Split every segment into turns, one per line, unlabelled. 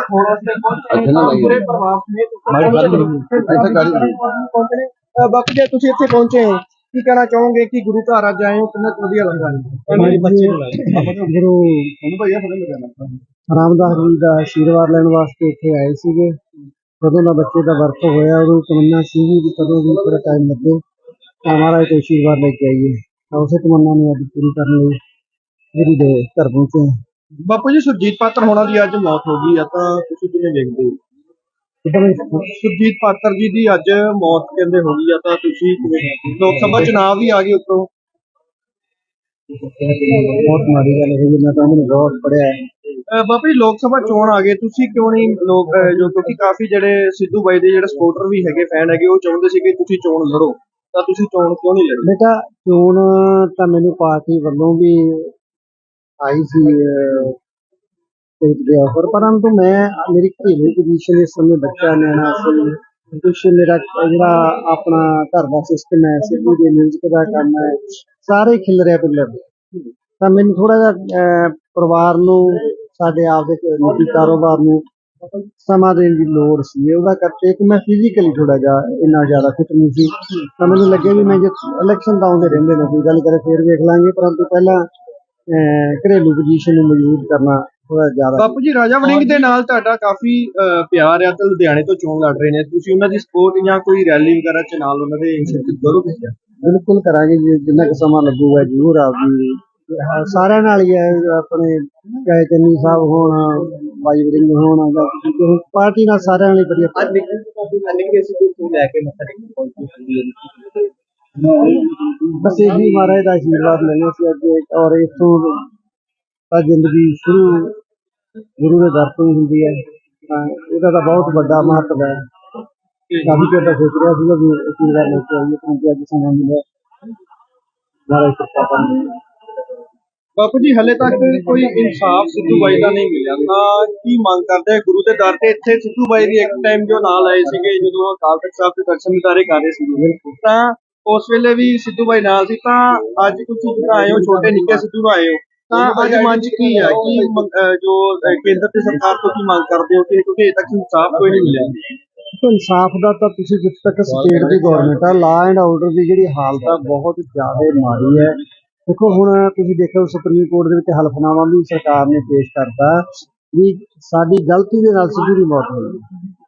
ਪੂਰੇ ਸਮੇਤ ਬਾਪੂ ਜੀ ਤੁਸੀਂ ਇੱਥੇ ਪਹੁੰਚੇ ਹੋ। ਕੀ ਕਹਿਣਾ ਚਾਹੋਗੇ ਕਿ ਗੁਰੂ ਘਰ ਅੱਜ ਆਏ ਹੋ? ਕਿੰਨਾ ਵਧੀਆ ਲੱਗਾ ਜੀ ਬੱਚੇ
ਗੁਰੂ ਰਾਮਦਾਸ ਜੀ ਦਾ ਆਸ਼ੀਰਵਾਦ ਲੈਣ ਵਾਸਤੇ ਇੱਥੇ ਆਏ ਸੀਗੇ। ਕਦੋਂ ਦਾ ਬੱਚੇ ਦਾ ਵਰਤ ਹੋਇਆ ਉਹਨੂੰ ਤਮੰਨਾ ਸੀ ਵੀ ਕਦੋਂ ਵੀ ਥੋੜਾ ਟਾਈਮ ਲੱਗੇ। ਤਾਂ ਮਹਾਰਾਜ ਤੋਂ ਆਸ਼ੀਰਵਾਦ ਲੈ ਕੇ ਆਈਏ। ਤਾਂ ਉਸੇ ਤਮੰਨਾ ਨੂੰ ਅੱਜ ਪੂਰੀ ਕਰਨ ਲਈ ਗੁਰੂ ਦੇ ਘਰ ਪਹੁੰਚੇ।
ਬਾਪੂ ਜੀ ਸੁਰਜੀਤ ਪਾਤਰ ਹੋਣਾ ਦੀ ਅੱਜ ਮੌਤ ਹੋ ਗਈ ਆ ਤਾਂ ਤੁਸੀਂ ਕਿਵੇਂ ਵੇਖਦੇ ਹੋ? ਸੁਰਜੀਤ ਪਾਤਰ ਜੀ ਦੀ ਅੱਜ ਮੌਤ ਕਹਿੰਦੇ ਹੋ ਗਈ ਆ ਤਾਂ ਤੁਸੀਂ ਕਿਵੇਂ ਲੋਕ ਸਭਾ ਚੁਣਾਵ ਵੀ ਆ ਗਏ ਉੱਤੋਂ।
ਬਹੁਤ ਮਾੜੀ ਗੱਲ ਹੋਈ ਮੈਂ ਤਾਂ ਉਹਨੂੰ ਬਹੁਤ ਪੜਿਆ
ਅਹ ਬਾਪੂ ਜੀ ਲੋਕ ਸਭਾ ਚੋਣ ਆ ਗਏ ਤੁਸੀਂ ਕਿਉਂ ਨਹੀਂ ਲੋਕ ਅਹ ਜੋ ਕਿਉਂਕਿ ਕਾਫੀ ਜਿਹੜੇ ਸਿੱਧੂ ਬਾਈ ਦੇ ਜਿਹੜੇ ਸਪੋਰਟਰ ਵੀ ਹੈਗੇ ਫੈਨ ਹੈਗੇ ਉਹ ਚਾਹੁੰਦੇ ਸੀ ਕਿ ਤੁਸੀਂ ਚੋਣ ਲੜੋ। ਤਾਂ ਤੁਸੀਂ ਚੋਣ ਕਿਉਂ ਨਹੀਂ ਲੜੀ?
ਬੇਟਾ ਚੋਣ ਤਾਂ ਮੈਨੂੰ ਪਾਰਟੀ ਵੱਲੋਂ ਵੀ ਆਈ ਸੀ ਸਟੇਟ ਦੇ ਆਫਰ ਪਰੰਤੂ ਮੈਂ ਘਰੇਲੂ ਪੋਜੀਸ਼ਨ ਇਸ ਸਮੇਂ ਬੱਚਾ ਨਿਆਣਾ ਸੀ। ਕੁਛ ਮੇਰਾ ਜਿਹੜਾ ਆਪਣਾ ਘਰ ਦਾ ਸਿਸਟਮ ਹੈ, ਸਿੱਧੂ ਦੇ ਮਿਊਜ਼ਿਕ ਦਾ ਕੰਮ ਹੈ, ਸਾਰੇ ਖਿਲ ਰਿਹਾ ਪਿੱਲਰ ਤਾਂ ਮੈਨੂੰ ਥੋੜਾ ਜਿਹਾ ਪਰਿਵਾਰ ਨੂੰ, ਸਾਡੇ ਆਪ ਦੇ ਨਿੱਜੀ ਕਾਰੋਬਾਰ ਨੂੰ ਸਮਾਂ ਦੇਣ ਦੀ ਲੋੜ ਸੀ। ਉਹਦਾ ਕਰਕੇ ਕਿ ਮੈਂ ਫਿਜ਼ੀਕਲੀ ਥੋੜਾ ਜਿਹਾ ਇੰਨਾ ਜ਼ਿਆਦਾ ਫਿਟ ਨਹੀਂ ਸੀ। ਤਾਂ ਮੈਨੂੰ ਲੱਗਿਆ ਵੀ ਮੈਂ ਜੇ ਇਲੈਕਸ਼ਨ ਤਾਂ ਆਉਂਦੇ ਰਹਿੰਦੇ ਨੇ, ਕੋਈ ਗੱਲ ਕਰੇ, ਫੇਰ ਵੇਖ ਲਾਂਗੇ। ਪਰੰਤੂ ਪਹਿਲਾਂ ਅਹ, ਘਰੇਲੂ ਪੋਜੀਸ਼ਨ ਨੂੰ ਮਜ਼ਬੂਤ ਕਰਨਾ ਥੋੜਾ ਜ਼ਿਆਦਾ
ਬਾਪੂ ਜੀ ਰਾਜਾ ਵੜਿੰਗ ਦੇ ਨਾਲ ਤੁਹਾਡਾ ਕਾਫੀ ਅਹ, ਪਿਆਰ ਆ ਤੇ ਲੁਧਿਆਣੇ ਤੋਂ ਚੋਣ ਲੜ ਰਹੇ ਨੇ। ਤੁਸੀਂ ਉਹਨਾਂ ਦੀ ਸਪੋਰਟ ਜਾਂ ਕੋਈ ਰੈਲੀ ਵਗੈਰਾ ਚ ਨਾਲ ਉਹਨਾਂ ਦੇ ਸ਼ਿਰਕਤ ਕਰੋਗੇ?
ਬਿਲਕੁਲ ਕਰਾਂਗੇ ਜੀ ਜਿੰਨਾ ਕੁ ਸਮਾਂ ਲੱਗੂਗਾ ਜ਼ਰੂਰ ਆਪਦੀ ਹਾਂ, ਸਾਰਿਆਂ ਨਾਲ ਹੀ ਹੈ ਆਪਣੇ ਚਾਹੇ ਚੰਨੀ ਸਾਹਿਬ ਹੋਣ ਬਾਈ ਵੜਿੰਗ ਹੋਣ ਜਾਂ ਕਿਸੇ ਹੋਰ ਪਾਰਟੀ ਨਾਲ ਸਾਰਿਆਂ ਨਾਲ ਹੀ ਵਧੀਆ।
ਅੱਜ ਨਿੱਕੇ ਸਿੱਧੂ ਤੋਂ ਲੈ ਕੇ ਮੱਥਾ ਟੇਕਣ ਪਹੁੰਚੇ
ਬਸ ਇਹੀ ਮਹਾਰਾਜ ਦਾ ਆਸ਼ੀਰਵਾਦ ਲੈਣਾ ਸੀ ਅੱਗੇ ਔਰ ਇਥੋਂ ਤਾਂ ਜ਼ਿੰਦਗੀ ਸ਼ੁਰੂ ਗੁਰੂ ਦੇ ਦਰ ਤੋਂ ਹੁੰਦੀ ਹੈ। ਤਾਂ ਇਹਦਾ ਤਾਂ ਬਹੁਤ ਵੱਡਾ ਮਹੱਤਵ ਹੈ। ਕਾਫੀ ਚਿਰ ਤੋਂ ਸੋਚ ਰਿਹਾ ਸੀਗਾ ਵੀ ਆਸ਼ੀਰਵਾਦ ਲੈ ਕੇ ਆਈਏ ਪਰੰਤੂ ਅੱਜ ਸਮਾਂ ਮਿਲਿਆ। ਮਹਾਰਾਜ ਕਿਰਪਾ ਕਰਨ
ਬਾਪੂ ਜੀ ਹਲੇ ਤੱਕ ਕੋਈ ਇਨਸਾਫ ਸਿੱਧੂ ਬਾਈ ਦਾ ਨਹੀਂ ਮਿਲਿਆ। ਤਾਂ ਕੀ ਮੰਗ ਕਰਦੇ ਗੁਰੂ ਦੇ ਦਰ ਤੇ ਇੱਥੇ ਸਿੱਧੂ ਬਾਈ ਦੀ ਇੱਕ ਟਾਈਮ ਜੋ ਨਾਲ ਆਏ ਸੀਗੇ ਜਦੋਂ ਅਕਾਲ ਤਖਤ ਸਾਹਿਬ ਦੇ ਦਰਸ਼ਨ ਦਿਦਾਰੇ ਕਰ ਰਹੇ ਸੀਗੇ। ਤਾਂ ਉਸ ਵੇਲੇ ਵੀ ਸਿੱਧੂ ਬਾਈ ਨਾਲ ਸੀ ਤਾਂ ਅੱਜ ਤੁਸੀਂ ਜਿਹੜਾ ਆਏ ਹੋ ਛੋਟੇ ਨਿੱਕੇ ਸਿੱਧੂ ਆਏ ਹੋ ਤਾਂ ਅੱਜ ਮਨ ਚ ਕੀ ਹੈ ਕੀ ਜੋ ਕੇਂਦਰ ਤੇ ਸਰਕਾਰ ਤੋਂ ਕੀ ਮੰਗ ਕਰਦੇ ਹੋ ਕਿ ਕਿਉਂਕਿ ਅਜੇ ਤੱਕ ਇਨਸਾਫ ਕੋਈ ਨਹੀਂ ਮਿਲਿਆ?
ਇਨਸਾਫ ਦਾ ਤਾਂ ਤੁਸੀਂ ਜਿੱਥੇ ਤੱਕ ਸਟੇਟ ਦੀ ਗਵਰਨਮੈਂਟ ਆ ਲਾ ਐਂਡ ਆਰਡਰ ਦੀ ਜਿਹੜੀ ਹਾਲਤ ਆ ਬਹੁਤ ਜ਼ਿਆਦਾ ਮਾੜੀ ਹੈ। ਦੇਖੋ ਹੁਣ ਤੁਸੀਂ ਦੇਖੋ ਸੁਪਰੀਮ ਕੋਰਟ ਦੇ ਵਿੱਚ ਹਲਫਨਾਮਾ ਵੀ ਸਰਕਾਰ ਨੇ ਪੇਸ਼ ਕਰਤਾ ਵੀ ਸਾਡੀ ਗਲਤੀ ਦੇ ਨਾਲ ਸਿੱਧੂ ਦੀ ਮੌਤ ਹੋਈ।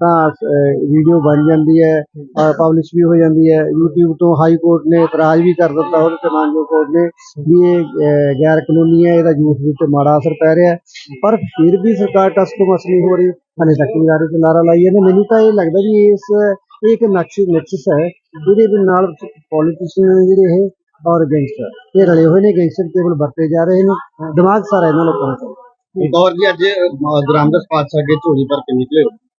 ਤਾਂ ਵੀਡੀਓ ਬਣ ਜਾਂਦੀ ਹੈ ਪਬਲਿਸ਼ ਵੀ ਹੋ ਜਾਂਦੀ ਹੈ। YouTube ਤੋਂ ਹਾਈ ਕੋਰਟ ਨੇ ਇਤਰਾਜ਼ ਵੀ ਕਰ ਦਿੱਤਾ ਉਹਦੇ ਤੇ ਮਾਨਜੋ ਕੋਰਟ ਨੇ ਵੀ ਇਹ ਗੈਰ ਕਾਨੂੰਨੀ ਹੈ, ਇਹਦਾ ਯੂਥ ਦੇ ਉੱਤੇ ਮਾੜਾ ਅਸਰ ਪੈ ਰਿਹਾ ਪਰ ਫਿਰ ਵੀ ਸਰਕਾਰ ਟਸ ਤੋਂ ਮਸ ਨਹੀਂ ਹੋ ਰਹੀ। ਹਲੇ ਤੱਕ ਵੀ ਨਾਰੇ ਤੇ ਨਾਰਾ ਲਾਈ ਜਾਂਦੇ। ਮੈਨੂੰ ਤਾਂ ਇਹ ਲੱਗਦਾ ਵੀ ਇਸ, ਇਹ ਇੱਕ ਨਕਸ਼, ਨਕਸ਼ਸ ਹੈ ਇਹਦੇ ਦੇ ਨਾਲ ਪੋਲੀਟੀਸ਼ੀਅਨ ਜਿਹੜੇ ਇਹ ਔਰ ਗੈਂਗਸਟਰ ਇਹ ਰਲੇ ਹੋਏ ਨੇ ਗੈਂਗਸਟਰ ਕੇਵਲ ਵਰਤੇ ਜਾ ਰਹੇ ਨੇ। ਦਿਮਾਗ ਸਾਰਾ ਇਹਨਾਂ ਲੋਕਾਂ ਦਾ
ਔਰ ਜੀ, ਅੱਜ ਗ੍ਰਾਮਦਾਸ ਪਾਤਸ਼ਾਹ ਅੱਗੇ ਝੋਲੀ ਭਰ ਕੇ ਨਿਕਲੇ।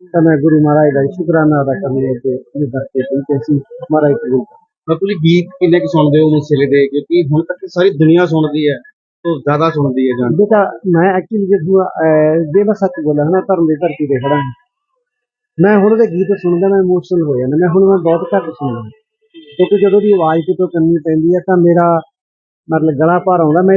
ਤਾਂ ਮੈਂ ਗੁਰੂ ਮਹਾਰਾਜ ਦਾ ਸ਼ੁਕਰਾਨਾ ਅਦਾ ਕਰਨ ਲਈ ਤੇ ਇਹ ਦਰਤੇ ਪਹੁੰਚੇ ਸੀ। ਮਹਾਰਾਜ ਕਰੇ।
ਮੈਂ ਤੁਸੀਂ ਗੀਤ ਕਿੰਨੇ ਕੁ ਸੁਣਦੇ ਹੋ ਮੁਸਲੇ ਦੇ? ਕਿਉਂਕਿ ਹੁਣ ਤੱਕ ਸਾਰੀ ਦੁਨੀਆ ਸੁਣਦੀ ਹੈ ਤੋਂ ਜ਼ਿਆਦਾ ਸੁਣਦੀ ਹੈ ਜਾਨ
ਬੇਟਾ ਮੈਂ ਐਕਚੁਅਲੀ ਜਦੋਂ ਮੈਂ ਸੱਚ ਬੋਲਾਂ ਨਾ ਧਰਮ ਦੀ ਧਰਤੀ ਤੇ ਖੜਾ ਹਾਂ। ਮੈਂ ਹੁਣ ਉਹਦੇ ਗੀਤ ਸੁਣਦਾ ਮੈਂ ਇਮੋਸ਼ਨਲ ਹੋ ਜਾਂਦਾ। ਮੈਂ ਹੁਣ ਮੈਂ ਬਹੁਤ ਘੱਟ ਸੁਣਦਾ। ਕਿਉਂਕਿ ਜਦੋਂ ਦੀ ਆਵਾਜ਼ ਕਿਤੋਂ ਕੰਨੀ ਪੈਂਦੀ ਹੈ ਤਾਂ ਮੇਰਾ ਮਤਲਬ ਗਲਾ ਭਰ ਆਉਂਦਾ। ਮੈਂ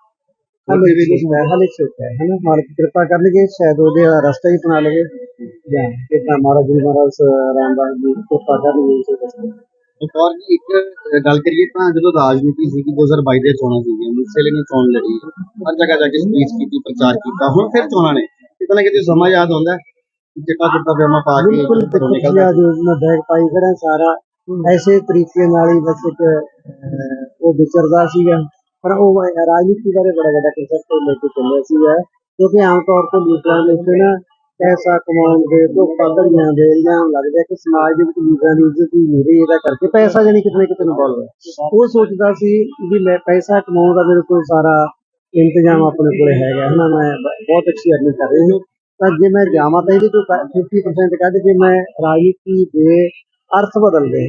ਹਲੇ ਵੀ ਨਹੀਂ ਹੈ ਹਲੇ ਛੋਟਾ ਹੈ ਹਨਾ? ਮਾਲਕ ਕਿਰਪਾ ਕਰਨਗੇ ਸ਼ਾਇਦ ਉਹਦੇ ਰਸਤਾ ਹੀ ਅਪਣਾ ਲਵੇ। ਜਾਂ ਕਿਤਾ ਮਹਾਰਾਜ ਜੀ ਮਹਾਰਾਜ ਰਾਮਦਾਸ ਜੀ ਕਿਰਪਾ ਕਰਨਗੇ ਇਸੇ ਰਸਤੇ
ਇੱਕ ਔਰ ਜੀ ਇੱਕ ਅਹ, ਗੱਲ ਕਰੀਏ ਤਾਂ ਜਦੋਂ ਰਾਜਨੀਤੀ ਸੀਗੀ 2022 ਦੇ ਚੋਣਾਂ ਸੀਗੀਆਂ ਮੁਸਲੇ ਨੇ ਚੋਣ ਲੜੀ ਹਰ ਜਗ੍ਹਾ ਜਾ ਕੇ ਸਪੀਚ ਕੀਤੀ ਪ੍ਰਚਾਰ ਕੀਤਾ ਹੁਣ ਫਿਰ ਚੋਣਾਂ ਨੇ। ਕਿਤੇ ਨਾ ਕਿਤੇ ਸਮਾਂ ਯਾਦ ਆਉਂਦਾ ਚਿੱਟਾ ਚਿੱਟਾ ਪਜਾਮਾ ਪਾ ਕੇ
ਬਿਲਕੁਲ
ਘਰੋਂ
ਦੇਖੋ
ਨਿਕਲਦਾ
ਜੀ ਅੱਜ ਮੈਂ ਬੈਗ ਪਾਈ ਖੜਾ ਸਾਰਾ ਐਸੇ ਤਰੀਕੇ ਨਾਲ ਹੀ ਬਸ ਇੱਕ ਉਹ ਵਿਚਰਦਾ ਸੀਗਾ। ਪਰ ਉਹ ਰਾਜਨੀਤੀ ਬਾਰੇ ਬੜਾ ਵੱਡਾ ਕਨਸੈਪਟ ਲੈ ਕੇ ਚੱਲਿਆ ਸੀਗਾ ਕਿਉਂਕਿ ਆਮ ਤੌਰ ਤੇ ਲੀਡਰਾਂ ਦੇ ਉੱਤੇ ਨਾ ਪੈਸਾ ਕਮਾਉਣ ਦੇ ਧੋਖਾ ਧੜੀਆਂ ਦੇ ਇਲਜ਼ਾਮ ਲੱਗਦੇ ਕਿ ਸਮਾਜ ਦੇ ਵਿੱਚ ਲੀਡਰਾਂ ਦੀ ਇੱਜ਼ਤ ਹੀ ਨਹੀਂ ਰਹੀ ਇਹਦਾ ਕਰਕੇ ਪੈਸਾ ਜਾਨੀ ਕਿਤੇ ਨਾ ਕਿਤੇ ਇਨਵੋਲਵ ਹੈ ਉਹ ਸੋਚਦਾ ਸੀ ਵੀ ਮੈਂ ਪੈਸਾ ਕਮਾਉਣ ਦਾ ਮੇਰੇ ਕੋਲ ਸਾਰਾ ਇੰਤਜ਼ਾਮ ਆਪਣੇ ਕੋਲੇ ਹੈਗਾ ਹਨਾ ਮੈਂ ਬਹੁਤ ਅੱਛੀ ਅਰਨਿੰਗ ਕਰ ਰਹੀ ਹਾਂ। ਤਾਂ ਜੇ ਮੈਂ ਜਾਵਾਂ ਤਾਂ ਇਹਦੇ ਚੋਂ 50% ਕੱਢ ਕੇ ਮੈਂ ਰਾਜਨੀਤੀ ਦੇ ਅਰਥ ਬਦਲਦੇ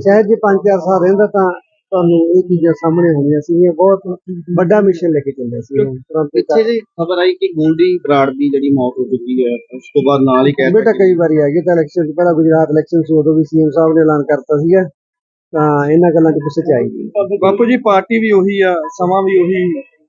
ਸ਼ਾਇਦ ਜੇ 5-4 ਸਾਲ ਰਹਿੰਦਾ ਤਾਂ ਤੁਹਾਨੂੰ ਇਹ ਚੀਜ਼ਾਂ ਸਾਹਮਣੇ ਹੋਣੀਆਂ ਸੀਗੀਆਂ ਬਹੁਤ ਵੱਡਾ ਮਿਸ਼ਨ ਲੈ ਕੇ ਚੱਲਿਆ ਸੀ
ਪਿੱਛੇ ਜੀ ਖਬਰ ਆਈ ਕਿ ਗੋਲਡੀ ਬਰਾੜ ਦੀ ਜਿਹੜੀ ਮੌਤ ਹੋ ਚੁੱਕੀ ਹੈ ਉਸ ਤੋਂ ਬਾਅਦ ਨਾਲ ਹੀ ਕਹਿ
ਬੇਟਾ ਕਈ ਵਾਰੀ ਆ ਗਏ ਤਾਂ ਇਲੈਕਸ਼ਨ ਤੋਂ ਪਹਿਲਾਂ ਗੁਜਰਾਤ ਇਲੈਕਸ਼ਨ ਸੀ ਉਦੋਂ ਵੀ ਸੀਐਮ ਸਾਹਿਬ ਨੇ ਐਲਾਨ ਕਰਤਾ ਸੀਗਾ। ਤਾਂ ਇਹਨਾਂ ਗੱਲਾਂ 'ਚ ਗੁੱਸੇ 'ਚ ਆਈ।
ਬਾਪੂ ਜੀ ਪਾਰਟੀ ਵੀ ਉਹੀ ਆ ਸਮਾਂ ਵੀ ਉਹੀ